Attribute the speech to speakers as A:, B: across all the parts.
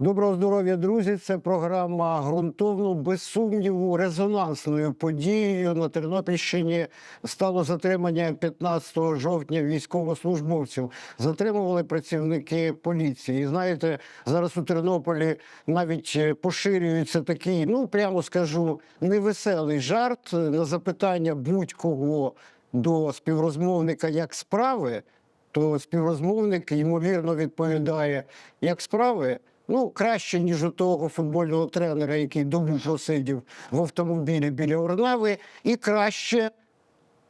A: Доброго здоров'я, друзі! Це програма ґрунтовно, без сумніву, резонансною подією на Тернопільщині стало затримання 15 жовтня військовослужбовців. Затримували працівники поліції. І знаєте, зараз у Тернополі навіть е, поширюється такий, ну прямо скажу, невеселий жарт на запитання будь-кого до співрозмовника як справи. То співрозмовник ймовірно відповідає, як справи. Ну, краще, ніж у того футбольного тренера, який добу просидів в автомобілі біля Орнави, і краще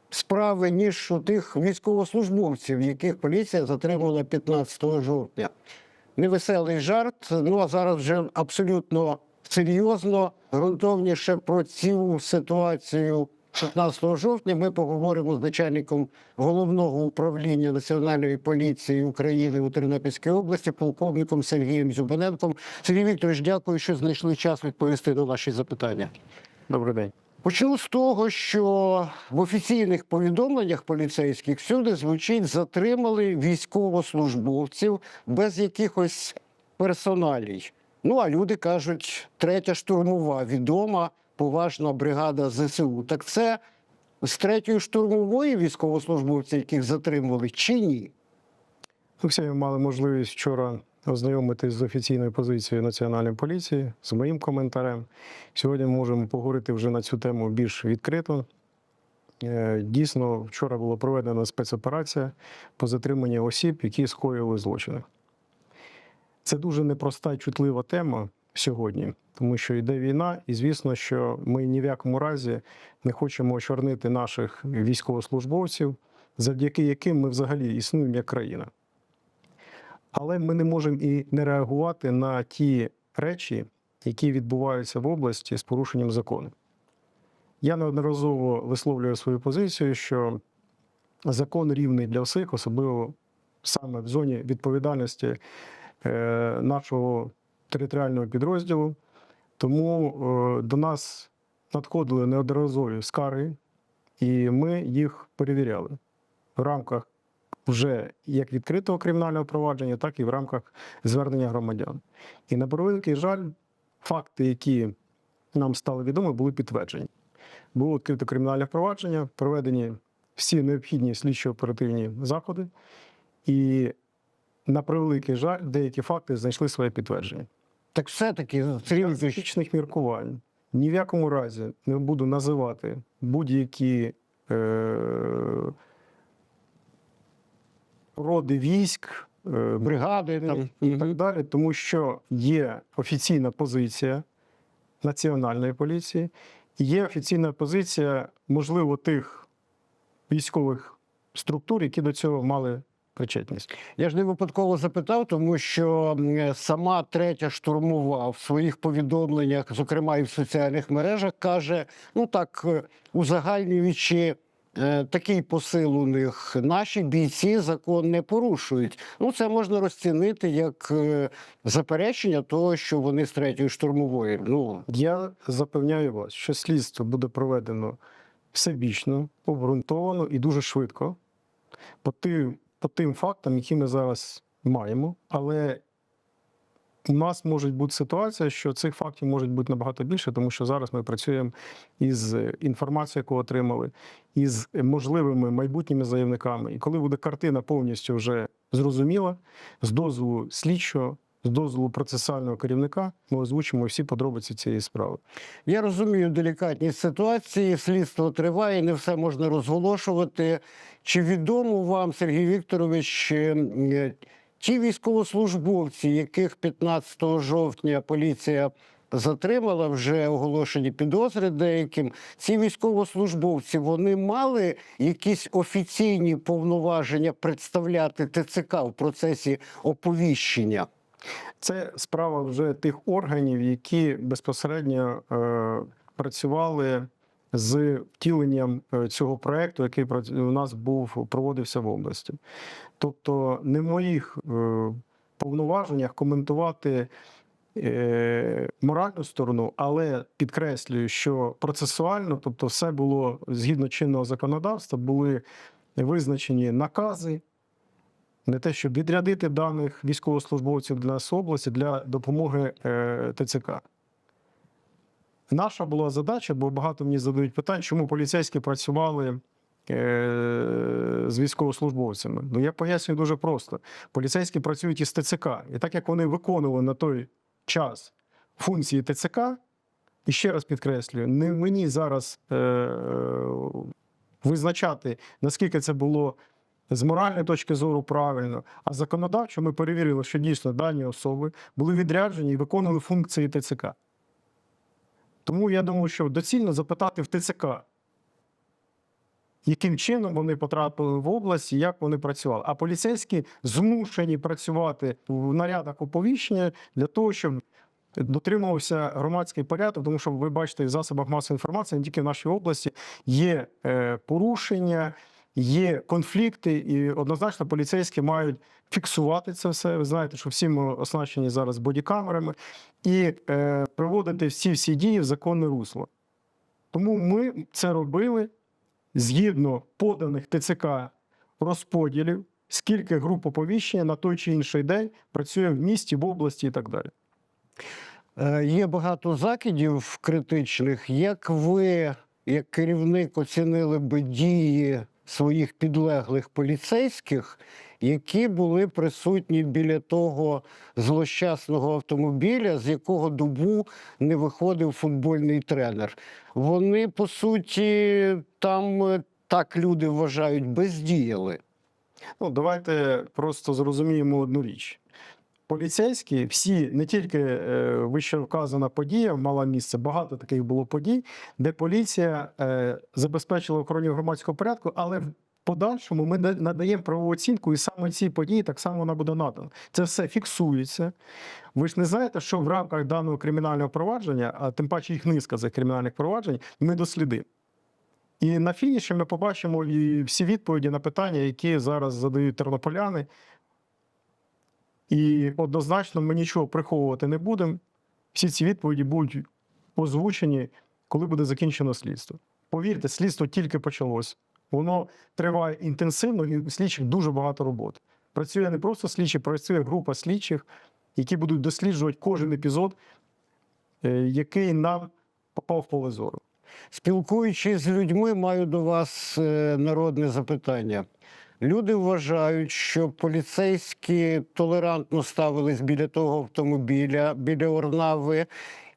A: справи, ніж у тих військовослужбовців, яких поліція затримала 15 жовтня. Невеселий жарт. Ну а зараз вже абсолютно серйозно, ґрунтовніше про цю ситуацію. 15 жовтня ми поговоримо з начальником головного управління Національної поліції України у Тернопільській області, полковником Сергієм Зюбаненком. Сергій Вікторович, дякую, що знайшли час відповісти на наші запитання.
B: Добрий день.
A: Почну з того, що в офіційних повідомленнях поліцейських всюди звучить затримали військовослужбовців без якихось персоналій. Ну а люди кажуть, третя штурмова відома, поважна бригада ЗСУ. Так це з третьої штурмової військовослужбовці, яких затримували, чи ні?
B: Всі мали можливість вчора ознайомитись з офіційною позицією Національної поліції, з моїм коментарем. Сьогодні ми можемо поговорити вже на цю тему більш відкрито. Е, Дійсно, вчора була проведена спецоперація по затриманню осіб, які скоїли злочини. Це дуже непроста і чутлива тема сьогодні, тому що йде війна, і звісно, що ми ні в якому разі не хочемо очорнити наших військовослужбовців, завдяки яким ми взагалі існуємо як країна. Але ми не можемо і не реагувати на ті речі, які відбуваються в області з порушенням закону. Я неодноразово висловлюю свою позицію, що закон рівний для всіх, особливо саме в зоні відповідальності е, нашого територіального підрозділу. Тому е, до нас надходили неодноразові скарги, і ми їх перевіряли в рамках вже як відкритого кримінального провадження, так і в рамках звернення громадян. І на превеликий жаль, факти, які нам стали відомі, були підтверджені. Було відкрито кримінальне провадження, проведені всі необхідні слідчо-оперативні заходи, і на превеликий жаль, деякі факти знайшли своє підтвердження.
A: Так все-таки Сергій
B: з етичних міркувань ні в якому разі не буду називати будь-які е, роди військ, е,
A: бригади там.
B: і так далі, тому що є офіційна позиція Національної поліції, є офіційна позиція, можливо, тих військових структур, які до цього мали причетність.
A: Я ж не випадково запитав, тому що сама третя штурмова в своїх повідомленнях, зокрема і в соціальних мережах, каже: ну так, е, узагальнюючи. е, Такий посил у них наші бійці закон не порушують. Ну це можна розцінити як е, заперечення того, що вони з третьої штурмової. Ну
B: Я запевняю вас, що слідство буде проведено всебічно, обґрунтовано і дуже швидко по тим, по тим фактам, які ми зараз маємо. Але у нас може бути ситуація, що цих фактів може бути набагато більше, тому що зараз ми працюємо із інформацією, яку отримали, із можливими майбутніми заявниками. І коли буде картина повністю вже зрозуміла, з дозволу слідчого, з дозволу процесуального керівника, ми озвучимо всі подробиці цієї справи.
A: Я розумію делікатність ситуації, слідство триває, не все можна розголошувати. Чи відомо вам, Сергій Вікторович, е, ті військовослужбовці, яких 15 жовтня поліція затримала, вже оголошені підозри деяким, ці військовослужбовці вони мали якісь офіційні повноваження представляти ТЦК в процесі оповіщення?
B: Це справа вже тих органів, які безпосередньо е, працювали з втіленням е, цього проекту, який у нас був проводився в області. Тобто, не в моїх е, повноваженнях коментувати е, моральну сторону, але підкреслюю, що процесуально, тобто, все було згідно чинного законодавства, були визначені накази, не те, щоб відрядити даних військовослужбовців для нас області для допомоги е, ТЦК. Наша була задача, бо багато мені задають питань, чому поліцейські працювали е, з військовослужбовцями. Ну я пояснюю дуже просто: поліцейські працюють із ТЦК, і так як вони виконували на той час функції ТЦК, і ще раз підкреслюю, не мені зараз е, визначати, наскільки це було з моральної точки зору правильно, а законодавчо ми перевірили, що дійсно дані особи були відряджені і виконували функції ТЦК. Тому я думаю, що доцільно запитати в ТЦК, яким чином вони потрапили в область і як вони працювали. А поліцейські змушені працювати в нарядах оповіщення для того, щоб дотримувався громадський порядок, тому що ви бачите в засобах масової інформації, не тільки в нашій області, є е, порушення, є конфлікти, і однозначно поліцейські мають фіксувати це все. Ви знаєте, що всі ми оснащені зараз бодікамерами, і е, приводити всі всі дії в законне русло. Тому ми це робили згідно поданих ТЦК розподілів, скільки груп оповіщення на той чи інший день працює в місті, в області і так далі.
A: Е, Є багато закидів критичних. Як ви, як керівник, оцінили би дії своїх підлеглих поліцейських, які були присутні біля того злощасного автомобіля, з якого добу не виходив футбольний тренер? Вони, по суті, там е, так люди вважають, бездіяли.
B: Ну, давайте просто зрозуміємо одну річ. Поліцейські, всі, не тільки е, вище вказана подія мала місце, багато таких було подій, де поліція е, забезпечила охорону громадського порядку, але в подальшому ми на- надаємо правову оцінку, і саме ці події так само вона буде надана. Це все фіксується. Ви ж не знаєте, що в рамках даного кримінального провадження, а тим паче їх низка цих кримінальних проваджень, ми дослідимо. І на фініші ми побачимо всі відповіді на питання, які зараз задають тернополяни. І однозначно ми нічого приховувати не будемо. Всі ці відповіді будуть озвучені, коли буде закінчено слідство. Повірте, слідство тільки почалось. Воно триває інтенсивно, і слідчих дуже багато роботи. Працює не просто слідчі, працює група слідчих, які будуть досліджувати кожен епізод, е, який нам попав в поле зору.
A: Спілкуючись з людьми, маю до вас е, народне запитання. Люди вважають, що поліцейські толерантно ставились біля того автомобіля, біля Орнави.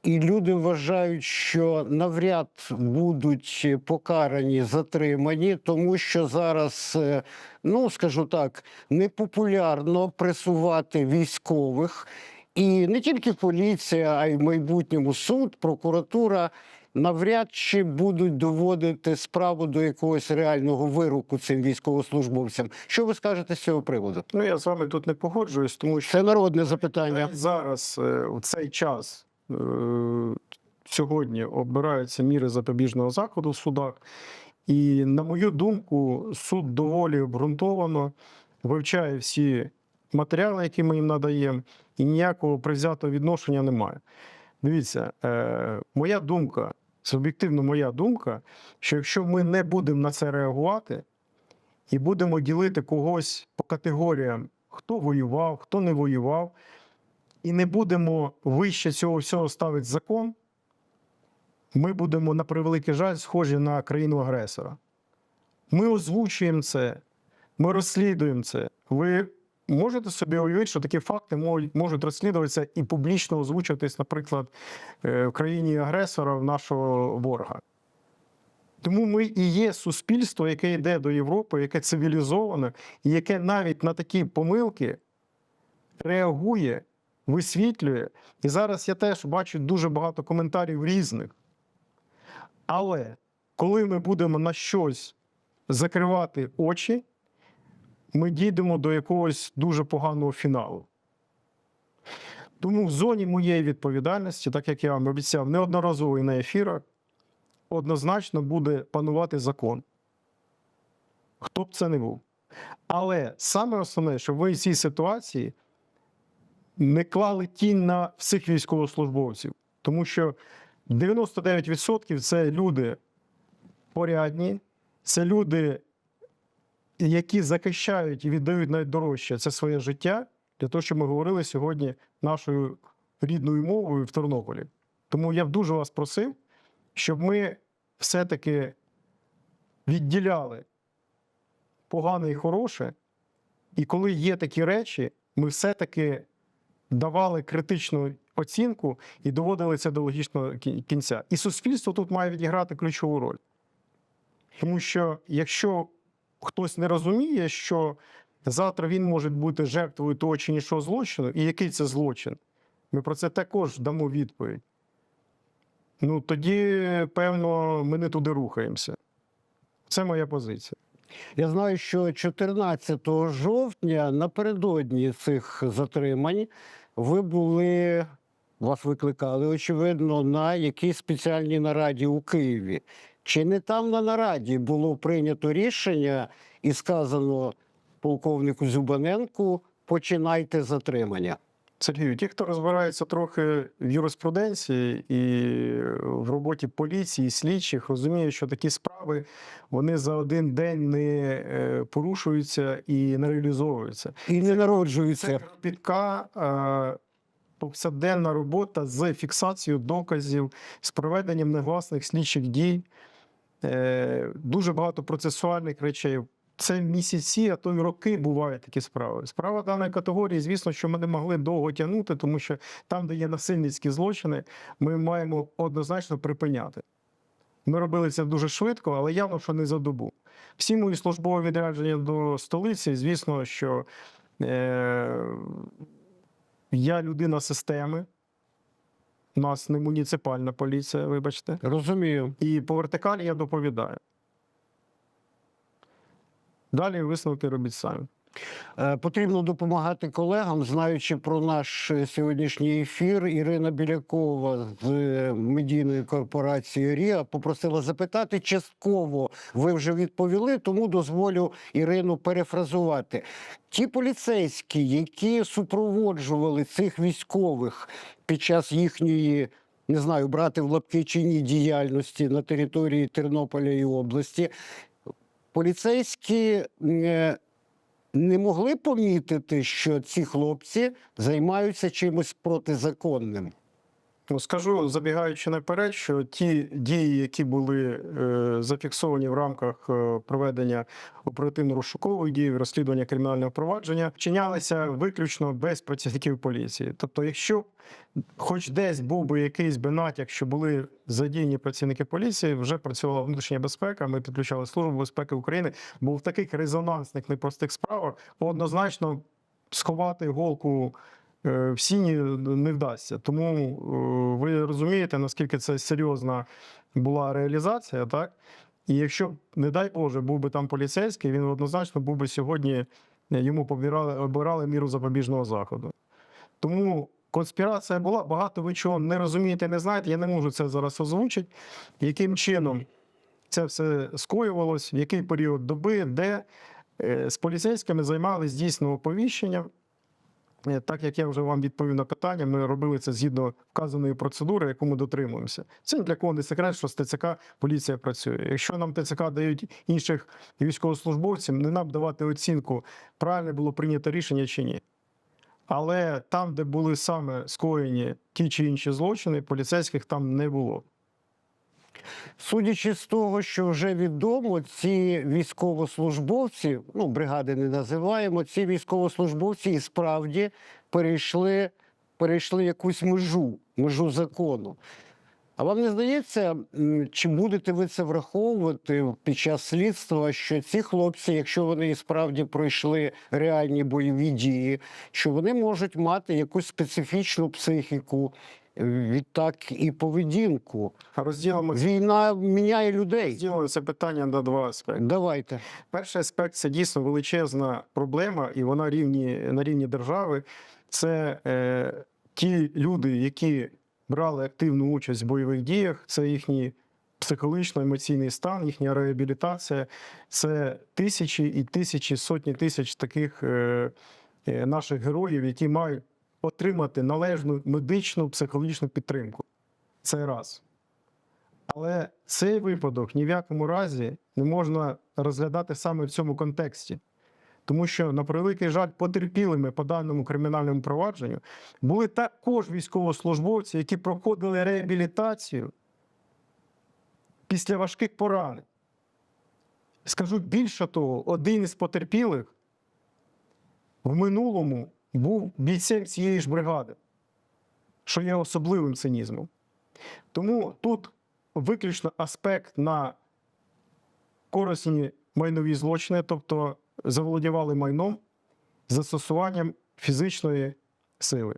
A: І люди вважають, що навряд будуть покарані, затримані, тому що зараз, е, ну скажу так, непопулярно пресувати військових. І не тільки поліція, а й в майбутньому суд, прокуратура навряд чи будуть доводити справу до якогось реального вироку цим військовослужбовцям. Що ви скажете з цього приводу?
B: Ну, я з вами тут не погоджуюсь, тому що
A: Це народне запитання.
B: зараз, е, в цей час, е, сьогодні обираються міри запобіжного заходу в судах. І, на мою думку, суд доволі обґрунтовано вивчає всі матеріали, які ми їм надаємо, і ніякого привзятого відношення немає. Дивіться, е, моя думка, суб'єктивно моя думка, що якщо ми не будемо на це реагувати і будемо ділити когось по категоріям, хто воював, хто не воював, і не будемо вище цього всього ставити закон, ми будемо, на превеликий жаль, схожі на країну-агресора. Ми озвучуємо це, ми розслідуємо це. Ви можете собі уявити, що такі факти можуть, розслідуватися і публічно озвучуватись, наприклад, е, в країні агресора в нашого ворога. Тому ми і є суспільство, яке йде до Європи, яке цивілізоване, і яке навіть на такі помилки реагує, висвітлює. І зараз я теж бачу дуже багато коментарів різних. Але коли ми будемо на щось закривати очі, ми дійдемо до якогось дуже поганого фіналу. Тому в зоні моєї відповідальності, так як я вам обіцяв, неодноразово і на ефірах, однозначно буде панувати закон. Хто б це не був. Але саме основне, щоб ви в цій ситуації не клали тінь на всіх військовослужбовців, тому що 99% це люди порядні, це люди, які захищають і віддають найдорожче це своє життя для того, щоб ми говорили сьогодні нашою рідною мовою в Тернополі. Тому я б дуже вас просив, щоб ми все-таки відділяли погане і хороше, і коли є такі речі, ми все-таки давали критичну оцінку і доводили це до логічного кінця. І суспільство тут має відіграти ключову роль. Тому що якщо хтось не розуміє, що завтра він може бути жертвою того чи іншого злочину, і який це злочин, ми про це також дамо відповідь. Ну тоді, певно, ми не туди рухаємося. Це моя позиція.
A: Я знаю, що 14 жовтня напередодні цих затримань ви були, вас викликали, очевидно, на якійсь спеціальній нараді у Києві. Чи не там на нараді було прийнято рішення і сказано полковнику Зюбаненку, починайте затримання?
B: Сергію, ті, хто розбирається трохи в юриспруденції і в роботі поліції, слідчих, розуміють, що такі справи вони за один день не е, порушуються і не реалізовуються.
A: І не
B: Це
A: народжується.
B: кропітка е, повсякденна робота з фіксацією доказів, з проведенням негласних слідчих дій, дуже багато процесуальних речей. Це місяці, а то й роки бувають такі справи. Справа даної категорії, звісно, що ми не могли довго тягнути, тому що там, де є насильницькі злочини, ми маємо однозначно припиняти. Ми робили це дуже швидко, але явно, що не за добу. Всі мої службові відрядження до столиці, звісно, що е, я людина системи. У нас не муніципальна поліція, вибачте.
A: Розумію.
B: І по вертикалі я доповідаю. Далі висновки робіть самі.
A: Е, Потрібно допомагати колегам, знаючи про наш сьогоднішній ефір. Ірина Білякова з е, медійної корпорації Ріа попросила запитати. Частково ви вже відповіли, тому дозволю Ірину перефразувати. Ті поліцейські, які супроводжували цих військових під час їхньої. Не знаю, брати в лапки чи ні діяльності на території Тернополя і області. Поліцейські е, не могли помітити, що ці хлопці займаються чимось протизаконним.
B: Скажу, забігаючи наперед, що ті дії, які були е, зафіксовані в рамках е, проведення оперативно-розшукових дій, розслідування кримінального провадження, вчинялися виключно без працівників поліції. Тобто, якщо хоч десь був би якийсь би натяк, що були задіяні працівники поліції, вже працювала внутрішня безпека. Ми підключали службу безпеки України, бо в таких резонансних непростих справах однозначно сховати голку е, в сіні не вдасться. Тому е, ви розумієте, наскільки це серйозна була реалізація, так? І якщо, не дай Боже, був би там поліцейський, він однозначно був би сьогодні, е, йому побирали, обирали міру запобіжного заходу. Тому конспірація була, багато ви чого не розумієте, не знаєте. Я не можу це зараз озвучити. Яким чином це все скоювалось, в який період доби, де з поліцейськими займалися дійсно оповіщенням. Е, Так як я вже вам відповів на питання, ми робили це згідно вказаної процедури, яку ми дотримуємося. Це для кого не секрет, що з ТЦК поліція працює. Якщо нам ТЦК дають інших військовослужбовців, не нам давати оцінку, правильно було прийнято рішення чи ні. Але там, де були саме скоєні ті чи інші злочини, поліцейських там не було.
A: Судячи з того, що вже відомо, ці військовослужбовці, ну бригади не називаємо, ці військовослужбовці і справді перейшли, перейшли якусь межу, межу закону. А вам не здається, чи будете ви це враховувати під час слідства, що ці хлопці, якщо вони і справді пройшли реальні бойові дії, що вони можуть мати якусь специфічну психіку, відтак і поведінку?
B: Розділимо,
A: Війна міняє людей.
B: розділимо це питання на два аспекти.
A: Давайте.
B: Перший аспект це дійсно величезна проблема, і вона рівні, на рівні держави. Це е, ті люди, які брали активну участь в бойових діях, це їхній психологічно-емоційний стан, їхня реабілітація. Це тисячі і тисячі, сотні тисяч таких е, е, наших героїв, які мають отримати належну медичну психологічну підтримку. Це раз. Але цей випадок ні в якому разі не можна розглядати саме в цьому контексті. Тому що, на превеликий жаль, потерпілими по даному кримінальному провадженню були також військовослужбовці, які проходили реабілітацію після важких поранень. Скажу більше того, один із потерпілих в минулому був бійцем цієї ж бригади, що є особливим цинізмом. Тому тут виключно аспект на корисні майнові злочини, тобто заволодівали майном застосуванням фізичної сили.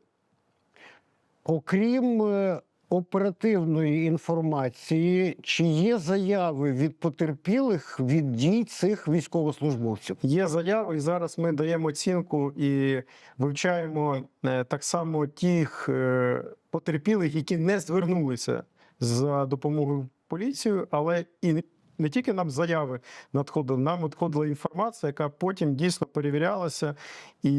A: Окрім е, оперативної інформації, чи є заяви від потерпілих від дій цих військовослужбовців?
B: Є заяви, і зараз ми даємо оцінку і вивчаємо е, так само тих е, потерпілих, які не звернулися за допомогою поліцію, але і не- тільки нам заяви надходили, нам надходила інформація, яка потім дійсно перевірялася і,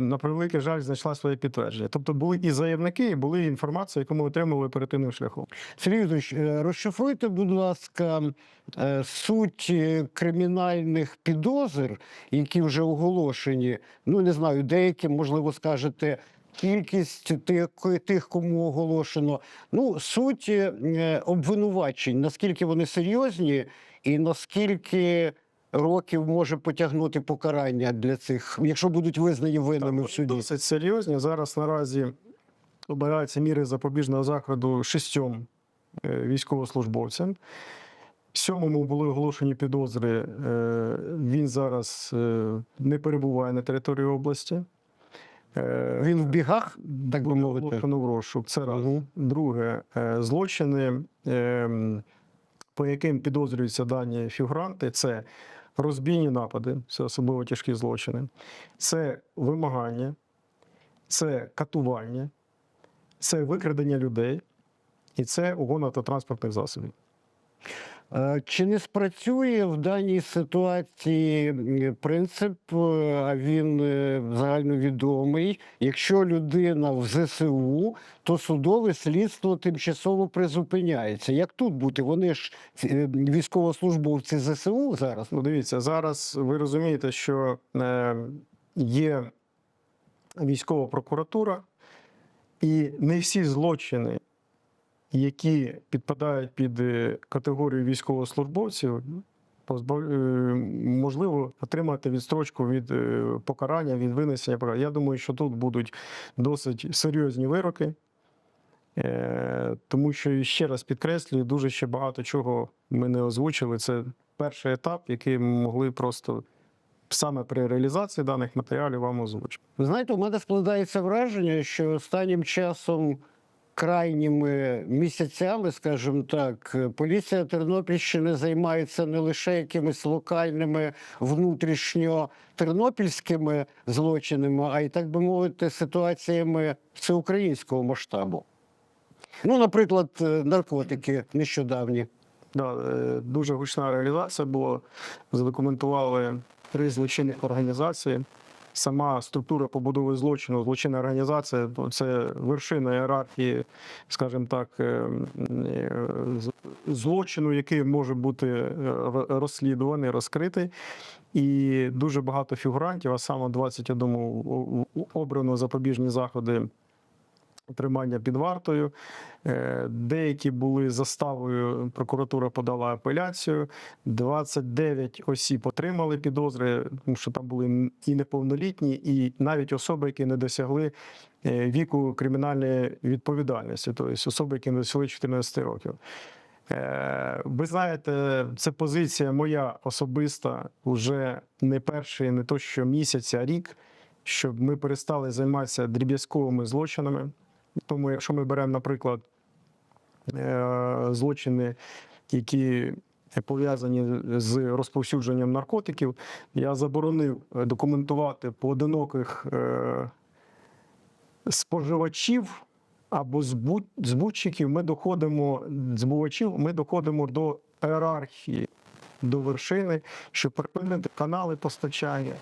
B: на превеликий жаль, знайшла своє підтвердження. Тобто були і заявники, і були інформація, яку ми отримали оперативним шляхом.
A: Юрійович, е, розшифруйте, будь ласка, е, суть е, кримінальних підозр, які вже оголошені. Ну, не знаю, деякі, можливо, скажете. Кількість тих, тих, кому оголошено. Ну, суть е, обвинувачень, наскільки вони серйозні, і наскільки років може потягнути покарання для цих, якщо будуть визнані винними в суді.
B: Досить серйозні. Зараз наразі обираються міри запобіжного заходу шістьом е, військовослужбовцям. Сьомому були оголошені підозри. е, Він зараз не перебуває на території області. Е,
A: Він в бігах, так би мовити.
B: оголошено в розшук. Це раз.
A: Мгм.
B: Друге, е, злочини, ем, по яким підозрюються дані фігуранти, це розбійні напади, це особливо тяжкі злочини, це вимагання, це катування, це викрадення людей і це угон автотранспортних засобів.
A: Е, Чи не спрацює в даній ситуації принцип, е, а він е, загальновідомий, якщо людина в ЗСУ, то судове слідство тимчасово призупиняється. Як тут бути? Вони ж військовослужбовці ЗСУ зараз.
B: Ну, дивіться, зараз ви розумієте, що є військова прокуратура, і не всі злочини, які підпадають під е, категорію військовослужбовців, е, можливо отримати відстрочку від е, покарання, від винесення. Я думаю, що тут будуть досить серйозні вироки. Тому що ще раз підкреслюю, дуже ще багато чого ми не озвучили. Це перший етап, який ми могли просто саме при реалізації даних матеріалів вам озвучити.
A: Ви знаєте, у мене складається враження, що останнім часом. Крайніми місяцями, скажімо так, поліція Тернопільщини займається не лише якимись локальними внутрішньотернопільськими злочинами, а й так би мовити, ситуаціями всеукраїнського масштабу. Ну, наприклад, е, наркотики нещодавні.
B: Да, е, дуже гучна реалізація була. Задокументували три злочинних організації. Сама структура побудови злочину, злочинна організація ну, це вершина ієрархії, скажімо так, е, е, злочину, який може бути е, розслідуваний, розкритий. І дуже багато фігурантів, а саме 21 у- у- обрано запобіжні заходи тримання під вартою. Е, Деякі були заставою, прокуратура подала апеляцію. 29 осіб отримали підозри, тому що там були і неповнолітні, і навіть особи, які не досягли е, віку кримінальної відповідальності, тобто особи, які не досягли 14 років. Е, Ви знаєте, це позиція моя особиста, вже не перший, не то що місяць, а рік, щоб ми перестали займатися дріб'язковими злочинами. Тому, якщо ми беремо, наприклад, е, злочини, які пов'язані з розповсюдженням наркотиків, я заборонив е, документувати поодиноких е, споживачів або збутчиків. Ми доходимо збувачів, ми доходимо до ієрархії, до вершини, щоб припинити канали постачання.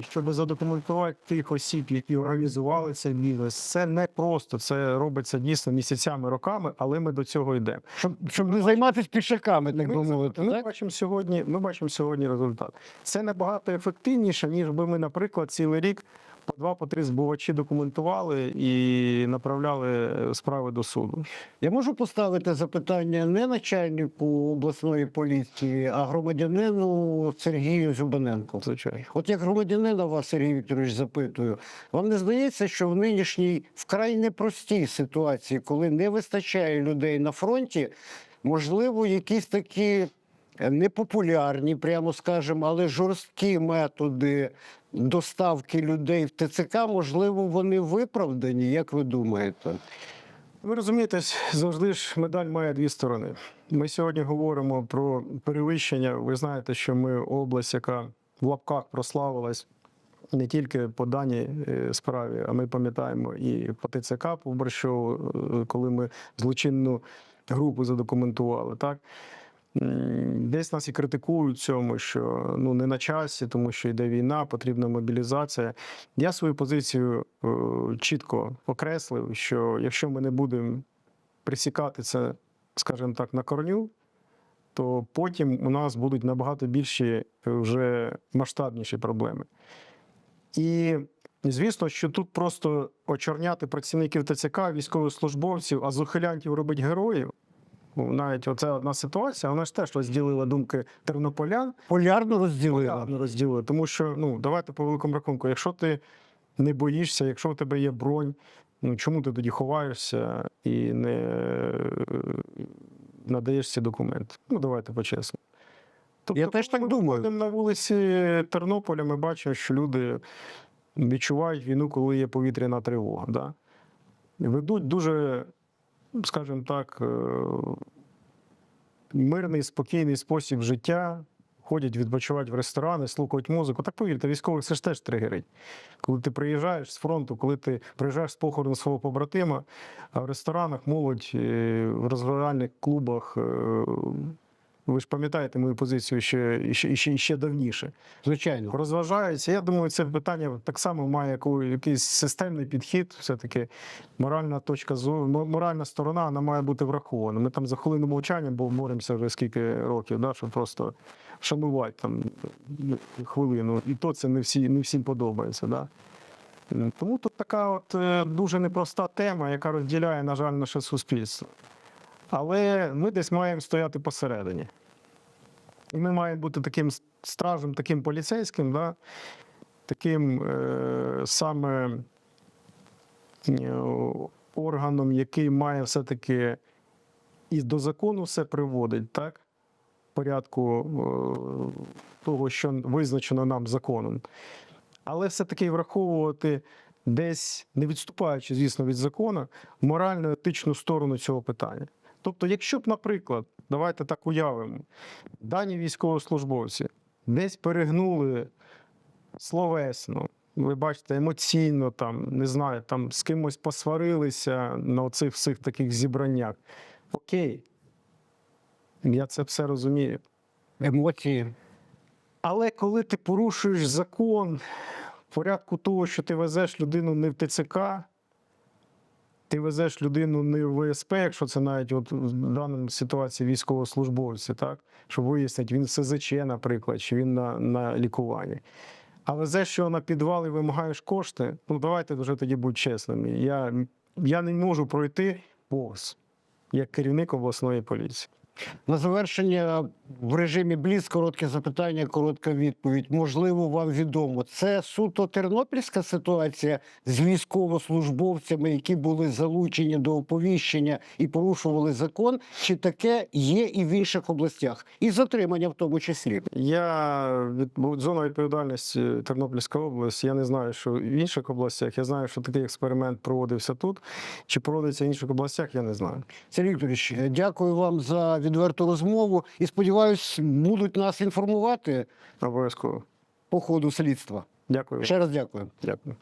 B: Щоб задокументувати тих осіб, які організували цей бізнес. Це не просто, це робиться дійсно місяцями, роками, але ми до цього йдемо.
A: Щоб, щоб не займатися пішаками, так би мовити.
B: ми
A: так?
B: бачимо сьогодні. Ми бачимо сьогодні результат. Це набагато ефективніше, ніж би ми, наприклад, цілий рік по два, по три збувачі документували і направляли справи до суду.
A: Я можу поставити запитання не начальнику обласної поліції, а громадянину Сергію Зюбаненку.
B: Звичайно.
A: От як громадянина вас, Сергій Вікторович, запитую, вам не здається, що в нинішній вкрай непростій ситуації, коли не вистачає людей на фронті, можливо, якісь такі е, непопулярні, прямо скажемо, але жорсткі методи доставки людей в ТЦК, можливо, вони виправдані, як ви думаєте?
B: Ви розумієте, завжди ж медаль має дві сторони. Ми сьогодні говоримо про перевищення. Ви знаєте, що ми область, яка в лапках прославилась не тільки по даній е, справі, а ми пам'ятаємо і по ТЦК по Борщову, е, коли ми злочинну групу задокументували. Так? Десь нас і критикують в цьому, що ну не на часі, тому що йде війна, потрібна мобілізація. Я свою позицію е, чітко окреслив, що якщо ми не будемо присікати це, скажімо так, на корню, то потім у нас будуть набагато більші е, вже масштабніші проблеми. І звісно, що тут просто очорняти працівників ТЦК, військовослужбовців, а з ухилянтів робить героїв. Навіть оце одна ситуація, вона ж теж розділила думки тернополян,
A: Полярно розділила.
B: Полярно розділили. Тому що, ну, давайте по великому рахунку, якщо ти не боїшся, якщо в тебе є бронь, ну чому ти тоді ховаєшся і не е, надаєш ці документи? Ну, давайте по-чесному. Тобто,
A: Я теж так думаю.
B: на вулиці Тернополя, ми бачимо, що люди відчувають війну, коли є повітряна тривога. Да? Ведуть дуже, скажімо так, е, мирний, спокійний спосіб життя, ходять відпочивати в ресторани, слухають музику. Так повірте, військових це ж теж тригерить. Коли ти приїжджаєш з фронту, коли ти приїжджаєш з похорону свого побратима, а в ресторанах молодь, е, в розвивальних клубах. Ви ж пам'ятаєте мою позицію ще, ще, ще, ще давніше.
A: Звичайно.
B: Розважаються. Я думаю, це питання так само має якийсь системний підхід. Все-таки моральна точка зору, моральна сторона вона має бути врахована. Ми там за хвилину мовчання, бо боремося вже скільки років, да, щоб просто шанувати там ну, хвилину. І то це не, всі, не всім подобається. Да. Тому тут така от е, дуже непроста тема, яка розділяє, на жаль, наше суспільство. Але ми десь маємо стояти посередині. І ми маємо бути таким стражем, таким поліцейським, да? таким е, саме е, органом, який має все-таки і до закону все приводить, так? Порядку е, того, що визначено нам законом. Але все-таки враховувати десь, не відступаючи, звісно, від закону, морально-етичну сторону цього питання. Тобто, якщо б, наприклад, давайте так уявимо, дані військовослужбовці десь перегнули словесно, ви бачите, емоційно там, не знаю, там з кимось посварилися на оцих всіх таких зібраннях. Окей, я це все розумію.
A: Емоції.
B: Але коли ти порушуєш закон в порядку того, що ти везеш людину не в ТЦК, ти везеш людину не в ВСП, якщо це навіть от в даній ситуації військовослужбовці, так? щоб вияснити, він в СЗЧ, наприклад, чи він на, на лікуванні. А везеш його на підвал і вимагаєш кошти, ну давайте вже тоді будь чесними. Я, я не можу пройти повз як керівник обласної поліції.
A: На завершення в режимі Бліц коротке запитання, коротка відповідь. Можливо, вам відомо. Це суто тернопільська ситуація з військовослужбовцями, які були залучені до оповіщення і порушували закон, чи таке є і в інших областях, і затримання в тому числі.
B: Я від зона відповідальності Тернопільська область. Я не знаю, що в інших областях. Я знаю, що такий експеримент проводився тут. Чи проводиться в інших областях, я не знаю.
A: Сергій Вікторович, дякую вам за відверту розмову і сподіваюсь, будуть нас інформувати
B: Обов'язково.
A: по ходу слідства.
B: Дякую.
A: Ще раз дякую.
B: Дякую.